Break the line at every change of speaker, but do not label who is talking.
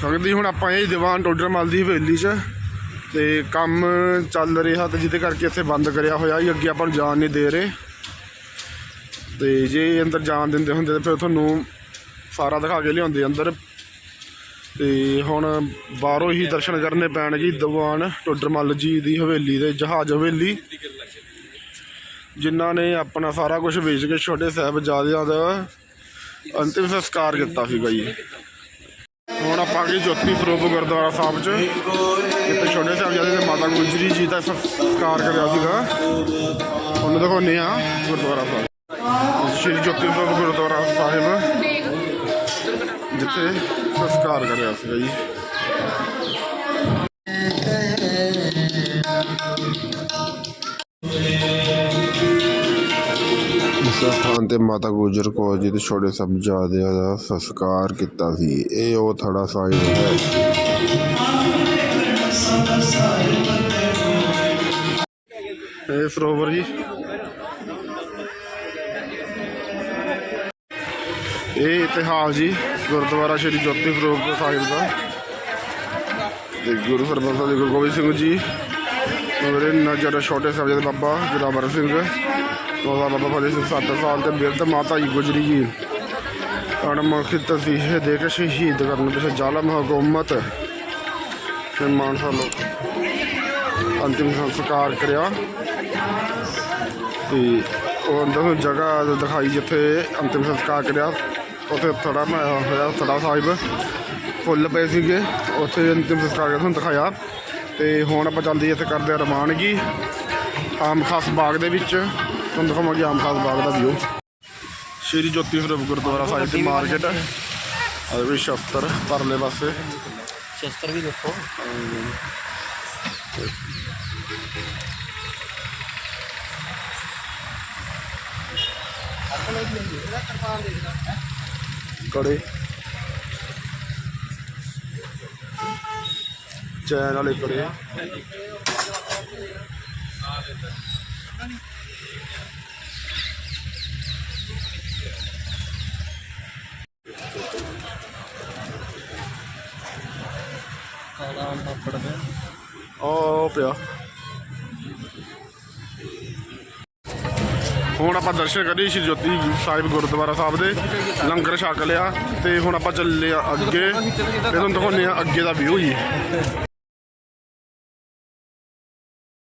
ਸਕਦੀ ਹੁਣ ਆਪਾਂ ਇਹ ਦੀਵਾਨ ਟੋਡਰਮਲ ਦੀ ਹਵੇਲੀ 'ਚ ਤੇ ਕੰਮ ਚੱਲ ਰਿਹਾ ਤੇ ਜਿਹਦੇ ਕਰਕੇ ਇੱਥੇ ਬੰਦ ਕਰਿਆ ਹੋਇਆ ਇਹ ਅੱਗੇ ਆਪਾਂ ਨੂੰ ਜਾਣ ਨਹੀਂ ਦੇ ਰਹੇ। ਤੇ ਜੇ ਅੰਦਰ ਜਾਣ ਦਿੰਦੇ ਹੁੰਦੇ ਤਾਂ ਫਿਰ ਤੁਹਾਨੂੰ ਸਾਰਾ ਦਿਖਾ ਕੇ ਲਿਆਉਂਦੇ ਅੰਦਰ। ਤੇ ਹੁਣ ਬਾਹਰੋਂ ਹੀ ਦਰਸ਼ਨ ਕਰਨੇ ਪੈਣਗੇ ਦੀਵਾਨ ਟੋਡਰਮਲ ਜੀ ਦੀ ਹਵੇਲੀ ਦੇ ਜਹਾਜ਼ ਹਵੇਲੀ। ਜਿਨ੍ਹਾਂ ਨੇ ਆਪਣਾ ਸਾਰਾ ਕੁਝ ਵੇਚ ਕੇ ਛੋਟੇ ਸਾਹਿਬਜ਼ਾਦਿਆਂ ਦਾ ਅੰਤਿਮ ਸੰਸਕਾਰ ਕੀਤਾ ਸੀਗਾ ਜੀ। ਹੁਣ ਆਪਾਂ ਅੱਗੇ ਜੋਤੀ ਸਰੂਪ ਗੁਰਦੁਆਰਾ ਸਾਹਿਬ 'ਚ, ਜਿੱਥੇ ਛੋਟੇ ਸਾਹਿਬਜ਼ਾਦੇ ਦੇ ਮਾਤਾ ਗੁਜਰੀ ਜੀ ਦਾ ਸੰਸਕਾਰ ਕਰਿਆ ਸੀਗਾ। ਉਹਨੂੰ ਦਿਖਾਉਂਦੇ ਆ ਗੁਰਦੁਆਰਾ ਸਾਹਿਬ। ਸ਼੍ਰੀ ਜੋਤੀ ਸਰੂਪ ਗੁਰਦੁਆਰਾ ਸਾਹਿਬ, ਜਿੱਥੇ ਸੰਸਕਾਰ ਕਰਿਆ ਸੀਗਾ ਜੀ। ਸਥਾਨ ਤੇ ਮਾਤਾ ਗੁਜਰ ਕੌਰ ਜੀ ਦੇ ਛੋਟੇ ਸਾਹਿਬਜ਼ਾਦਿਆਂ ਦਾ ਸੰਸਕਾਰ ਕੀਤਾ ਸੀ। ਇਹ ਉਹ ਥੜਾ ਸਾਹਿਬ ਹੈ। ਇਹ ਸਰੋਵਰ ਜੀ। ਇਹ ਇਤਿਹਾਸ ਜੀ, ਗੁਰਦੁਆਰਾ ਸ਼੍ਰੀ ਜੋਤੀ ਸਰੂਪ ਸਾਹਿਬ ਦਾ। ਤੇ ਗੁਰੂ ਹਰਗੋਬਿੰਦ ਸਾਹਿਬ ਗੁਰੂ ਗੋਬਿੰਦ ਸਿੰਘ ਜੀ। ਮੇਰੇ ਨਜ਼ਰ ਛੋਟੇ ਸਾਹਿਬਜ਼ਾਦੇ ਬਾਬਾ ਜਰਾਵਰ ਸਿੰਘ। ਬਾਬਾ ਬਾਬਾ ਫਤਿਹ ਸਿੰਘ ਸੱਤ ਸਾਲ ਤੇ ਬਿਰਧ ਮਾਤਾ ਜੀ ਗੁਜਰੀ ਜੀ। ਅਣਮੁਖੀ ਤਸੀਹੇ ਦੇ ਕੇ ਸ਼ਹੀਦ ਕਰਨ ਪਿਛੇ ਜ਼ਾਲਮ ਹਕੂਮਤ। ਤੇ ਮਾਨਸਾ ਲੋਕ ਅੰਤਿਮ ਸੰਸਕਾਰ ਕਰਿਆ। ਤੇ ਉਹ ਅੰਦਰ ਨੂੰ ਜਗ੍ਹਾ ਦਿਖਾਈ ਜਿੱਥੇ ਅੰਤਿਮ ਸੰਸਕਾਰ ਕਰਿਆ। ਉੱਥੇ ਥੜਾ ਬਣਾਇਆ ਹੋਇਆ, ਥੜਾ ਸਾਹਿਬ। ਫੁੱਲ ਪਏ ਸੀਗੇ, ਉੱਥੇ ਅੰਤਿਮ ਸੰਸਕਾਰ ਕਰਿਆ, ਤੁਹਾਨੂੰ ਦਿਖਾਇਆ। ਤੇ ਹੁਣ ਆਪਾਂ ਜਾਂਦੇ ਇੱਥੇ ਕਰਦੇ ਆ ਰਵਾਨਗੀ। ਆਮ ਖਾਸ ਬਾਗ ਦੇ ਵਿੱਚ। ਤੁਹਾਨੂੰ ਦਿਖਾਵਾਂਗੇ ਆਮ ਖਾਸ ਬਾਗ ਦਾ ਵਿਊ ਸ਼੍ਰੀ ਜੋਤੀ ਸਰੂਪ ਗੁਰਦੁਆਰਾ ਸਾਹਿਬ ਦੀ ਮਾਰਕੀਟ ਅਦੇ ਵੀ ਸ਼ਸਤਰ ਪਰਲੇ ਪਾਸੇ।
ਸ਼ਸਤਰ ਵੀ ਦੇਖੋ।
ਕੜੇ। ਚੈਨ ਵਾਲੇ ਕੜੇ।
ਕਾਲਾ ਪਾਪੜ ਹੈ
ਉਹ ਪਿਆ। ਹੁਣ ਆਪਾਂ ਦਰਸ਼ਨ ਕਰੀਏ ਸ਼੍ਰੀ ਜੋਤੀ ਸਾਹਿਬ ਗੁਰਦੁਆਰਾ ਸਾਹਿਬ ਦੇ। ਲੰਗਰ ਛਕ ਲਿਆ ਤੇ ਹੁਣ ਆਪਾਂ ਚੱਲੇ ਆ ਅੱਗੇ। ਤੇ ਤੁਹਾਨੂੰ ਦਿਖਾਉਂਦੇ ਆ ਅੱਗੇ ਦਾ ਵਿਊ ਜੀ।